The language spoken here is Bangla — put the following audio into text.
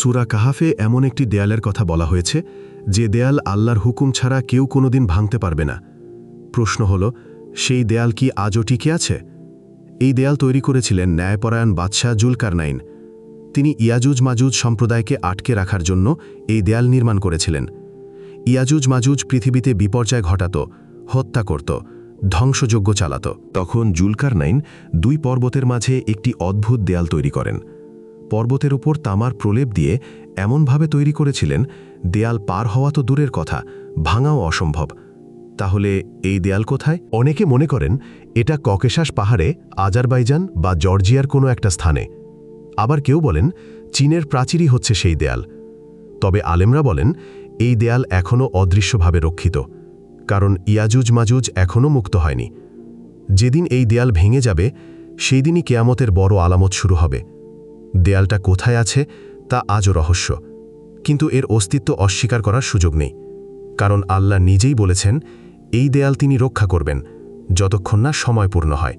সুরা কাহাফে এমন একটি দেয়ালের কথা বলা হয়েছে, যে দেয়াল আল্লাহর হুকুম ছাড়া কেউ কোনোদিন ভাঙতে পারবে না। প্রশ্ন হল, সেই দেয়াল কি আজও টিকে আছে? এই দেয়াল তৈরি করেছিলেন ন্যায়পরায়ণ বাদশাহ জুলকারনাইন। তিনি ইয়াজুজ মাজুজ সম্প্রদায়কে আটকে রাখার জন্য এই দেয়াল নির্মাণ করেছিলেন। ইয়াজুজ মাজুজ পৃথিবীতে বিপর্যয় ঘটাত, হত্যা করত, ধ্বংসযজ্ঞ চালাত। তখন জুলকারনাইন দুই পর্বতের মাঝে একটি অদ্ভুত দেয়াল তৈরি করেন। পর্বতের উপর তামার প্রলেপ দিয়ে এমনভাবে তৈরি করেছিলেন, দেয়াল পার হওয়া তো দূরের কথা, ভাঙাও অসম্ভব। তাহলে এই দেয়াল কোথায়? অনেকে মনে করেন এটা ককেশাস পাহাড়ে, আজারবাইজান বা জর্জিয়ার কোনো একটা স্থানে। আবার কেউ বলেন চীনের প্রাচীরই হচ্ছে সেই দেয়াল। তবে আলেমরা বলেন এই দেয়াল এখনও অদৃশ্যভাবে রক্ষিত, কারণ ইয়াজুজ মাজুজ এখনও মুক্ত হয়নি। যেদিন এই দেয়াল ভেঙে যাবে সেই দিনই কেয়ামতের বড় আলামত শুরু হবে। দেয়ালটা কোথায় আছে তা আজও রহস্য। কিন্তু এর অস্তিত্ব অস্বীকার করার সুযোগ নেই। কারণ আল্লাহ নিজেই বলেছেন, এই দেয়াল তিনি রক্ষা করবেন, যতক্ষণ না সময় পূর্ণ হয়।